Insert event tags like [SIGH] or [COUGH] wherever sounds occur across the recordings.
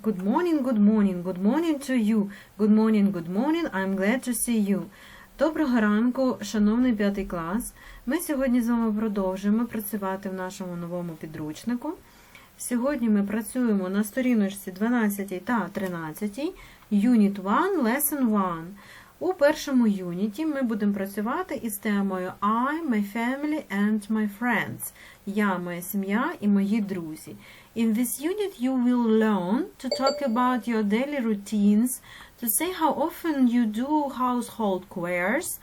Good morning, good morning, good morning to you. Good morning, good morning, I'm glad to see you. Доброго ранку, шановний п'ятий клас. Ми сьогодні з вами продовжуємо працювати в нашому новому підручнику. Сьогодні ми працюємо на сторіночці 12 та 13, Unit 1, Lesson 1. У першому юніті ми будемо працювати із темою I, my family and my friends. Я, моя сім'я і мої друзі. In this unit you will learn to talk about your daily routines, to say how often you do household chores,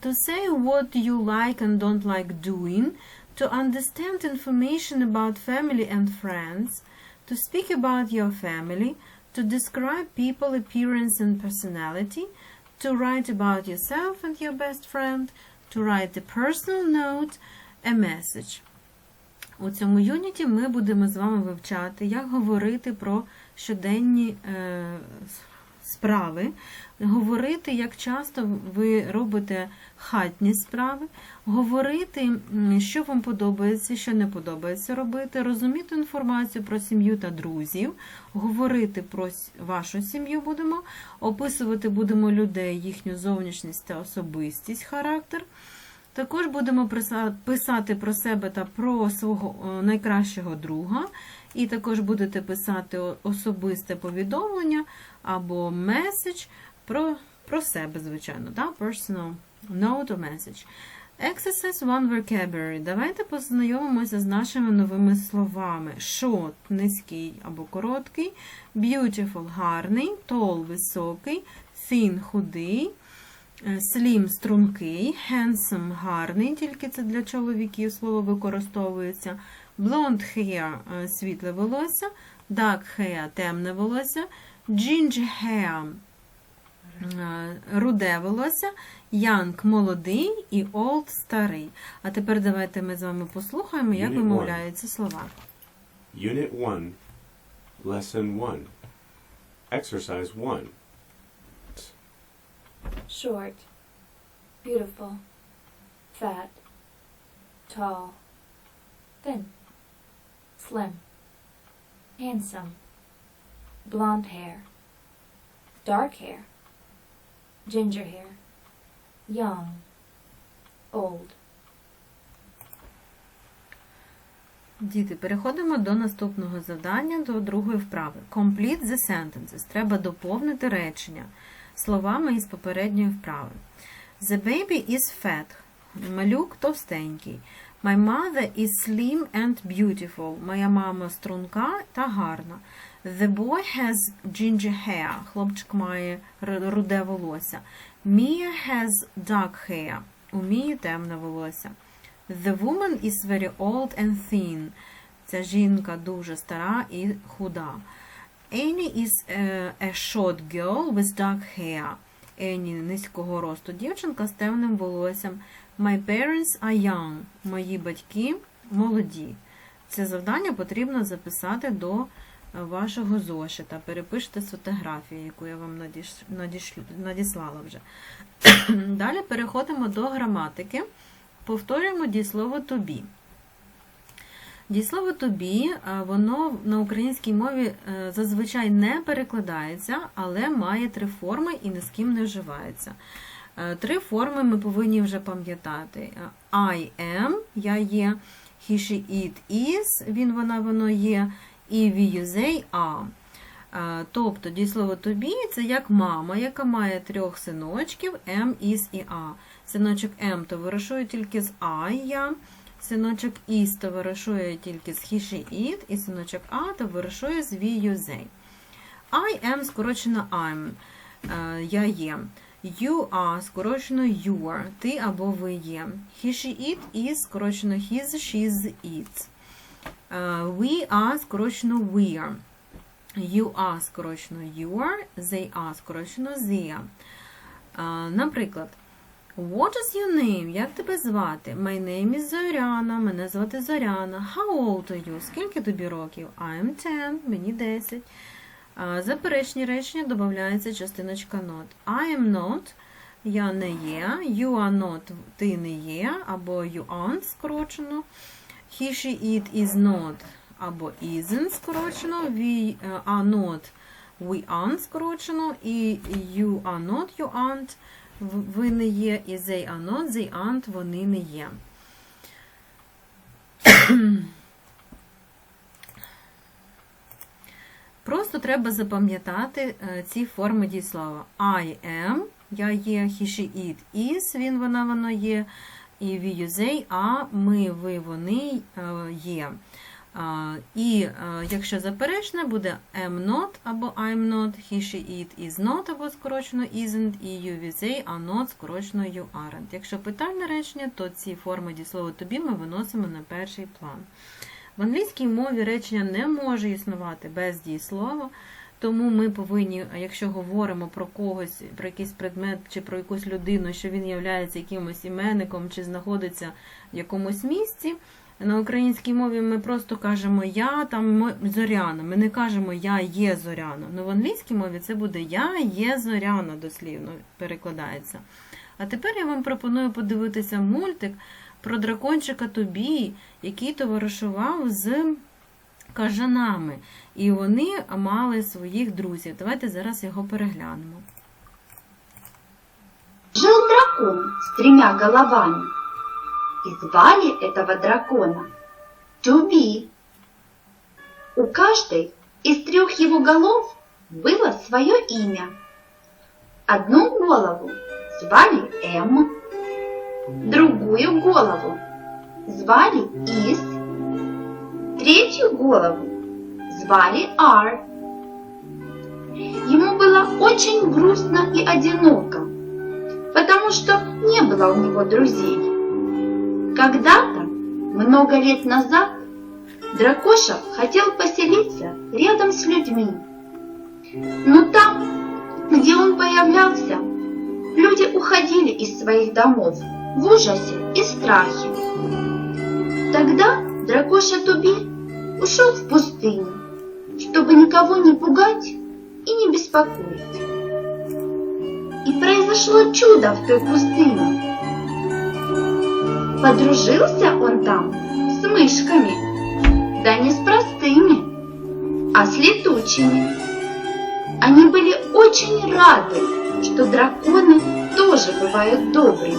to say what you like and don't like doing, to understand information about family and friends, to speak about your family, to describe people, appearance and personality, to write about yourself and your best friend, to write a personal note, a message. У цьому юніті ми будемо з вами вивчати, як говорити про щоденні е, справи, говорити, як часто ви робите хатні справи, говорити, що вам подобається, що не подобається робити, розуміти інформацію про сім'ю та друзів, говорити про вашу сім'ю будемо, описувати будемо людей, їхню зовнішність та особистість, характер. Також будемо писати про себе та про свого е, найкращого друга, і також будете писати особисте повідомлення або меседж про, про себе, звичайно, да? personal note or message. Exercise one vocabulary. Давайте познайомимося з нашими новими словами. Short – низький або короткий, beautiful – гарний, tall – високий, thin – худий, Slim – стрункий, handsome – гарний, тільки це для чоловіків слово використовується. Blonde hair – е, світле волосся, dark hair – темне волосся, ginger hair е, – руде волосся, young – молодий і old – старий. А тепер давайте ми з вами послухаємо, як вимовляються слова. Unit 1, Lesson 1. Exercise 1. Short, beautiful, fat, tall, thin, slim, handsome, blonde hair, dark hair, ginger hair, young, old. Діти, переходимо до наступного завдання, до другої вправи. Complete the sentences. Треба доповнити речення словами із попередньої вправи. The baby is fat. Малюк товстенький. My mother is slim and beautiful. Моя мама струнка та гарна. The boy has ginger hair. Хлопчик має руде волосся. Mia has dark hair. У Мії темне волосся. The woman is very old and thin. Ця жінка дуже стара і худа. Annie is е, a short girl with dark hair. Annie – низького росту дівчинка з темним волоссям. My parents are young. Мої батьки молоді. Це завдання потрібно записати до вашого зошита. Перепишете з фотографії, яку я вам надіслала вже. [CLEARS THROAT] Далі переходимо до граматики. Повторюємо дієслово to be. Дієслово е, воно на українській мові е, зазвичай не перекладається, але має три форми і ні з ким не вживається. Е, Три форми ми повинні вже пам'ятати. I am, я є, he, she, it, is, він, вона, воно є, і we, you, they, are. Е, Тобто дієслово be – це як мама, яка має трьох синочків am, is і are. Синочок М товаришує тільки з I, я, синочок Is товаришує тільки з she, it, і синочок А товаришує з we, you, they. I am скорочено I'm, е, я є. You are скорочено your, ти або ви є. He, she, it, is скорочено his, she's, it. Е, We are скорочено we are. You are скорочено your, they are скорочено their. Е, Наприклад, What is your name? Як тебе звати? My name is Зоряна. Мене звати Зоряна. How old are you? Скільки тобі років? I am 10. Мені 10. Заперечні речення додається частиночка not. I am not. Я не є. You are not. Ти не є. Або you aren't скорочено. He, she, it is not. або isn't скорочено, we е, are not, we aren't скорочено, і you are not, you aren't, ви не є, і they are not, they aren't, вони не є. [CLEARS THROAT] Просто треба запам'ятати е, ці форми дієслова. I am, я є, he, she, it, is, він, вона, воно є. І we, you, they, а ми, ви, вони е, є. І е, якщо заперечне, буде am not або I'm not, he, she, it, is not або скорочено isn't, і you, we, they are not скорочено you aren't. Якщо питальне речення, то ці форми дієслова тобі ми виносимо на перший план. В англійській мові речення не може існувати без дієслова, тому ми повинні, якщо говоримо про когось, про якийсь предмет чи про якусь людину, що він є якимось іменником чи знаходиться в якомусь місці, на українській мові ми просто кажемо я там Зоряна. Ми не кажемо я є Зоряна. Ну в англійській мові це буде я є Зоряна, дослівно перекладається. А тепер я вам пропоную подивитися мультик про дракончика Тобі, який товаришував з кажанами. І вони мали своїх друзів. Давайте зараз його переглянемо. Жил дракон с тремя головами. И звали этого дракона Туби. У каждой из трех его голов было свое имя. Одну голову звали М, другую голову звали Ис, третью голову звали Ар. Ему было очень грустно и одиноко, потому что не было у него друзей. Когда-то, много лет назад, Дракоша хотел поселиться рядом с людьми. Но там, где он появлялся, люди уходили из своих домов в ужасе и страхе. Тогда Дракоша Туби ушел в пустыню, чтобы никого не пугать и не беспокоить. И произошло чудо в той пустыне. Подружился он там с мышками, да не с простыми, а с летучими. Они были очень рады, что драконы тоже бывают добрыми.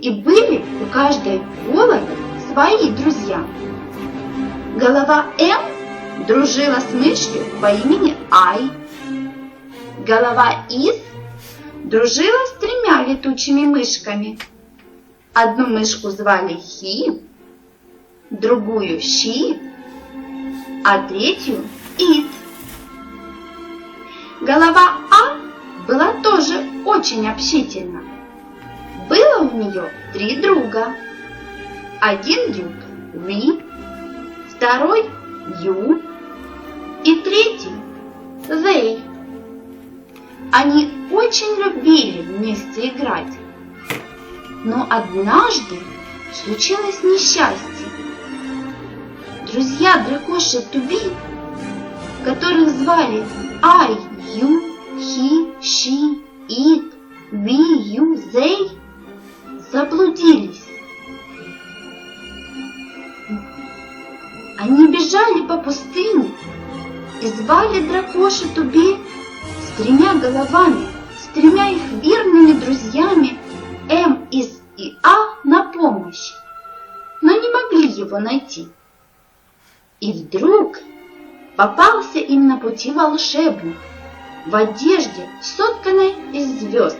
И были у каждой головы свои друзья. Голова М дружила с мышью по имени Ай. Голова Ис дружила с тремя летучими мышками. Одну мышку звали Хи, другую Щи, а третью Ит. Голова А была тоже очень общительна. Было у нее три друга. Один друг Ви, второй Ю и третий They. Они очень любили вместе играть. Но однажды случилось несчастье. Друзья дракоши Туби, которых звали Ай, Ю, Хи, Щи, Ит, Ви, Ю, Зей, заблудились. Они бежали по пустыне и звали дракоши Туби с тремя головами, с тремя их верными друзьями М, Из и А на помощь, но не могли его найти. И вдруг попался им на пути волшебник в одежде, сотканной из звезд,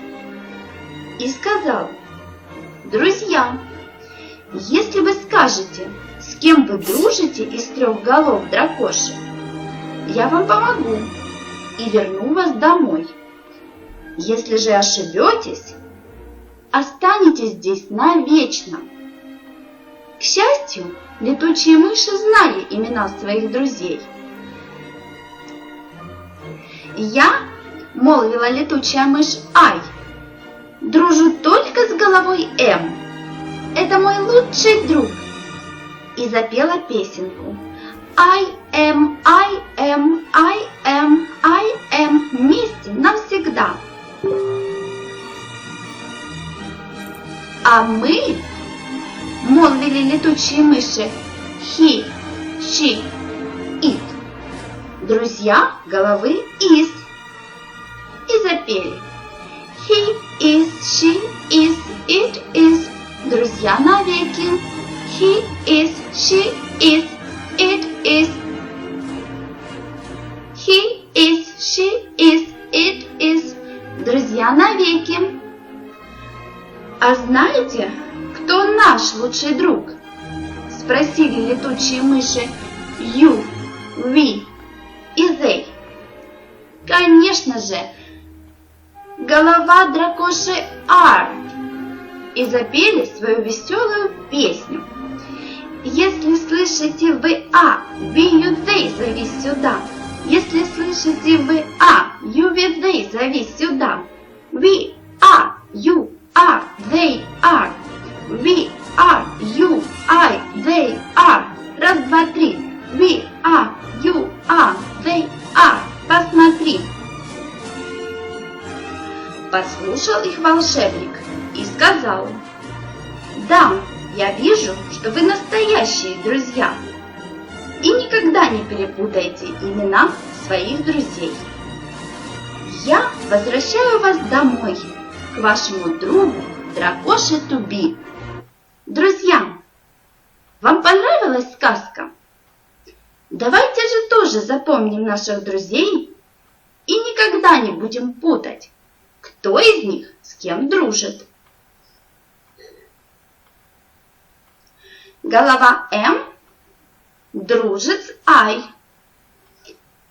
и сказал, «Друзья, если вы скажете, с кем вы дружите из трех голов дракоши, я вам помогу и верну вас домой. Если же ошибетесь, останетесь здесь навечно. К счастью, летучие мыши знали имена своих друзей. Я, молвила летучая мышь Ай, дружу только с головой М. Это мой лучший друг. И запела песенку. I am, I am, I am, I am вместе навсегда. А мы, молвили летучие мыши, he, she, it. Друзья головы is. И запели. He is, she is, it is. Друзья навеки. He is, she is, летучие мыши you, we и they. Конечно же, голова дракоши R. И запели свою веселую песню. Если слышите вы А, ви, ю, they, зови сюда. Если слышите вы А, ю, ви, they, зови сюда. We are, you волшебник и сказал, «Да, я вижу, что вы настоящие друзья, и никогда не перепутайте имена своих друзей. Я возвращаю вас домой, к вашему другу Дракоше Туби. Друзья, вам понравилась сказка? Давайте же тоже запомним наших друзей и никогда не будем путать, кто из них с кем дружит. Голова М дружит с I.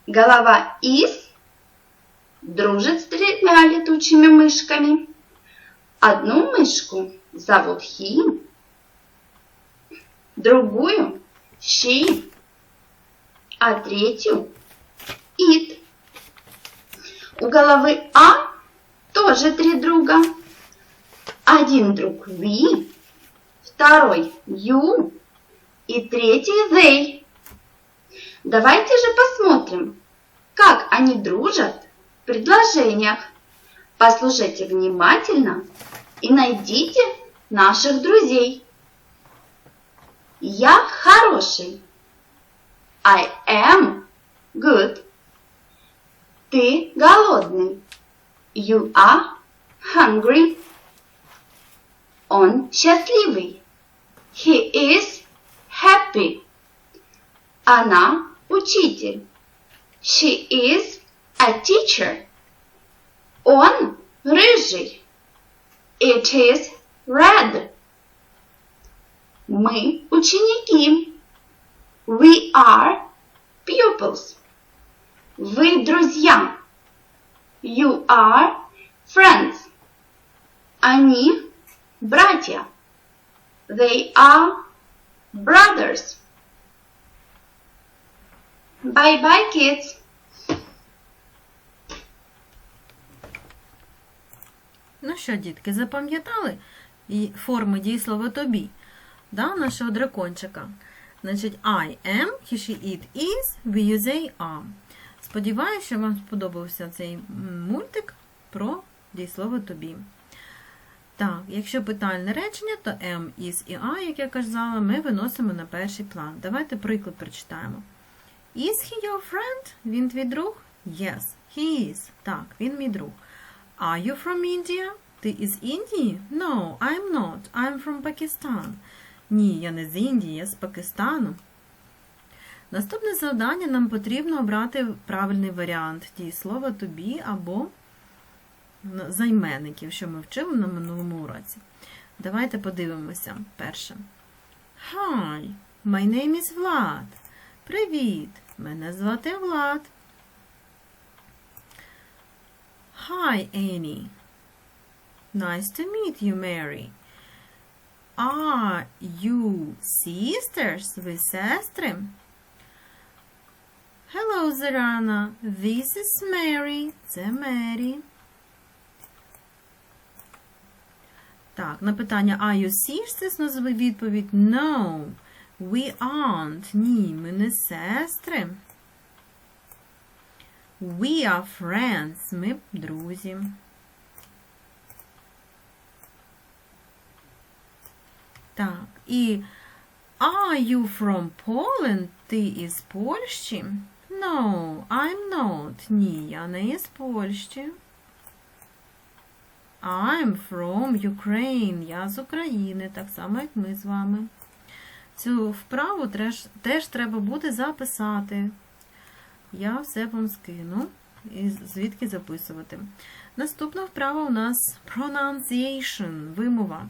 Голова Is дружит с тремя летучими мышками. Одну мышку зовут He, другую She, а третью It. У головы А тоже три друга. Один друг We, второй You и третий They. Давайте же посмотрим, как они дружат в предложениях. Послушайте внимательно и найдите наших друзей. Я хороший. I am good. Ты голодный. You are hungry. Он счастливый. He is happy. Она учитель. She is a teacher. Он рыжий. It is red. Мы ученики. We are pupils. Вы друзья. You are friends. Они братья. They are brothers. Bye bye, kids. Ну що, дітки, запам'ятали і форми дієслова тобі? Да, нашого дракончика. Значить, I am, he, she, it is, we, you, they, are. Сподіваюся, вам сподобався цей мультик про дієслово тобі. Так, якщо питальне речення, то am, is і I, як я казала, ми виносимо на перший план. Давайте приклад прочитаємо. Is he your friend? Він твій друг? Yes, he is. Так, він мій друг. Are you from India? Ти із Індії? No, I'm not. I'm from Pakistan. Ні, я не з Індії, я з Пакистану. Наступне завдання нам потрібно обрати правильний варіант дієслова тобі або займенників, що ми вчили на минулому уроці. Давайте подивимося. Перше. Hi, my name is Vlad. Привіт, мене звати Влад. Hi, Annie. Nice to meet you, Mary. Are you sisters? Ви сестри? Hello, Zarana. This is Mary. Це Мері. Так, на питання Are you sisters? Назви відповідь No. We aren't. Ні, ми не сестри. We are friends. Ми друзі. Так, і Are you from Poland? Ти із Польщі? No, I'm not. Ні, я не із Польщі. I'm from Ukraine. Я з України, так само, як ми з вами. Цю вправу теж, теж треба буде записати. Я все вам скину і звідки записувати. Наступна вправа у нас pronunciation, вимова.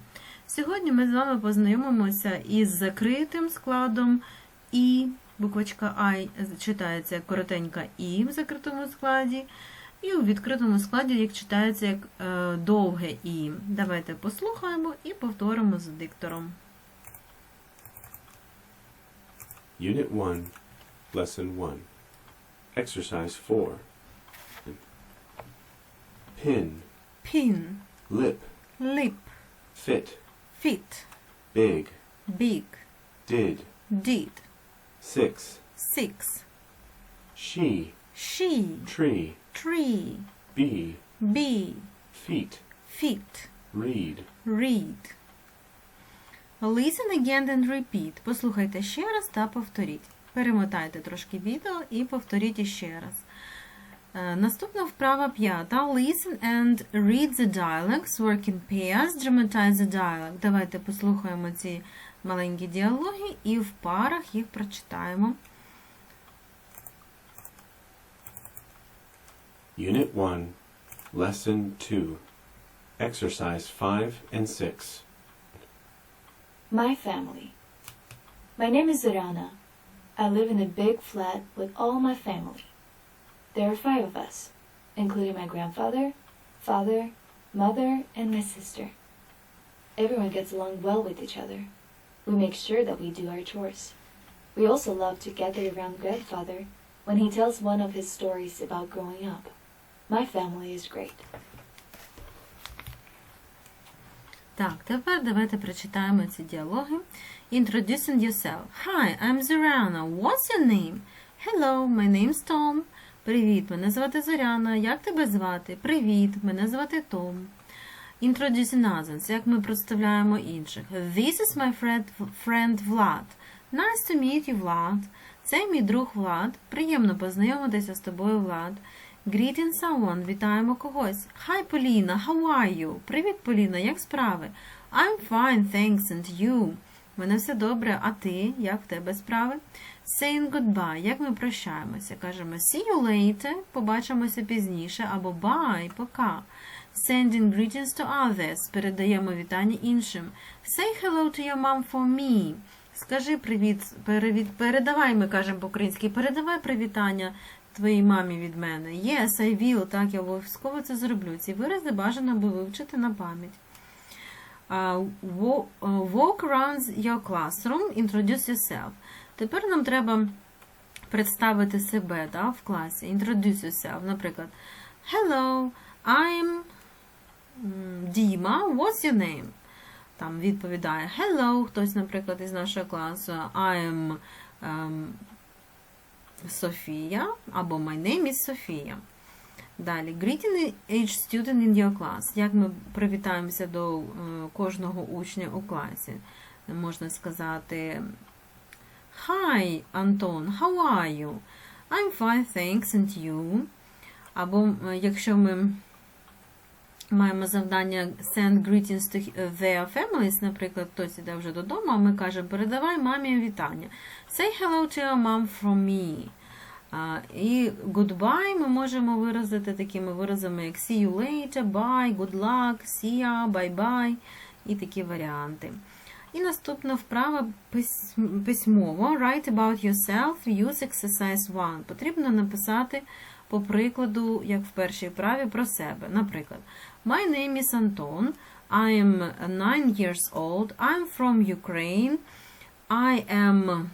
Сьогодні ми з вами познайомимося із закритим складом І, буквочка I читається як коротенька І в закритому складі, і у відкритому складі як читається як е, довге І. Давайте послухаємо і повторимо з диктором. Unit 1, Lesson 1. Exercise 4. Pin, Pin, lip, lip, fit, fit, big, big, did, did, six, six, she, she, tree, tree, bee, bee, feet, feet. read. Read. Listen again and repeat. Послухайте ще раз та повторіть. Перемотайте трошки відео і повторіть іще раз. Е, Наступна вправа п'ята. Listen and read the dialogues. Work in pairs. Dramatize the dialogue. Давайте послухаємо ці маленькі діалоги і в парах їх прочитаємо. Unit 1, Lesson 2. Exercise 5 and 6. My family. My name is Zorana. I live in a big flat with all my family. There are five of us, including my grandfather, father, mother, and my sister. Everyone gets along well with each other. We make sure that we do our chores. We also love to gather around grandfather when he tells one of his stories about growing up. My family is great. Так, тепер давайте прочитаємо ці діалоги. Introducing yourself. Hi, I'm Zorana. What's your name? Hello, my name's Tom. Привіт, мене звати Зоряна. Як тебе звати? Привіт, мене звати Том. Introducing others. Як ми представляємо інших. This is my friend, friend Vlad. Nice to meet you, Vlad. Це мій друг Влад. Приємно познайомитися з тобою, Влад. Greeting someone. Вітаємо когось. Hi, Поліна. How are you? Привіт, Поліна. Як справи? I'm fine, thanks, and you. Мене все добре, а ти? Як в тебе справи? Saying goodbye. Як ми прощаємося? Кажемо see you later, побачимося пізніше, або bye, пока. Sending greetings to others. Передаємо вітання іншим. Say hello to your mom for me. Скажи привіт, перевід, передавай, ми кажемо по-українськи, передавай привітання твоїй мамі від мене. Yes, I will, так, я обов'язково це зроблю. Ці вирази бажано би вивчити на пам'ять. Uh, walk, around your classroom, introduce yourself. Тепер нам треба представити себе да, в класі. Introduce yourself. Наприклад, Hello, I'm Діма. What's your name? Там відповідає Hello, хтось, наприклад, із нашого класу. I'm Софія або My name is Софія. Далі, greeting each student in your class. Як ми привітаємося до е, кожного учня у класі? Можна сказати Hi, Антон, how are you? I'm fine, thanks, and you. Або якщо ми маємо завдання send greetings to their families, наприклад, хтось іде вже додому, а ми кажемо, передавай мамі вітання. Say hello to your mom from me. І goodbye ми можемо виразити такими виразами, як see you later, bye, good luck, see ya, bye-bye і такі варіанти. І наступна вправа письмово. Write about yourself, use exercise 1. Потрібно написати по прикладу, як в першій вправі, про себе. Наприклад, My name is Anton. I am 9 years old. I'm from Ukraine. I am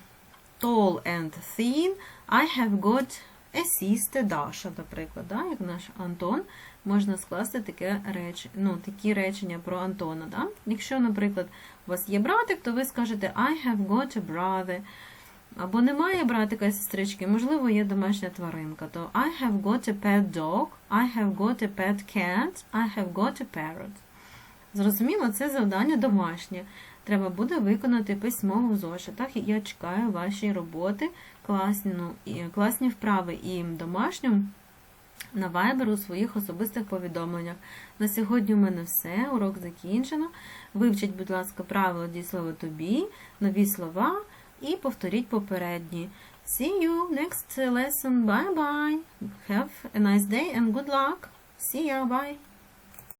tall and thin. I have got a sister Dasha, наприклад, як наш Антон, можна скласти таке реч... ну, такі речення про Антона. Да? Якщо, наприклад, у вас є братик, то ви скажете I have got a brother. Або немає братика і сестрички, можливо, є домашня тваринка, то I have got a pet dog, I have got a pet cat, I have got a parrot. Зрозуміло, це завдання домашнє. треба буде виконати письмово в зошитах. Я чекаю ваші роботи, класні, ну, класні вправи і домашню на Viber у своїх особистих повідомленнях. На сьогодні у мене все, урок закінчено. Вивчіть, будь ласка, правила дієслова to be, нові слова і повторіть попередні. See you next lesson. Bye bye. Have a nice day and good luck. See ya. Bye.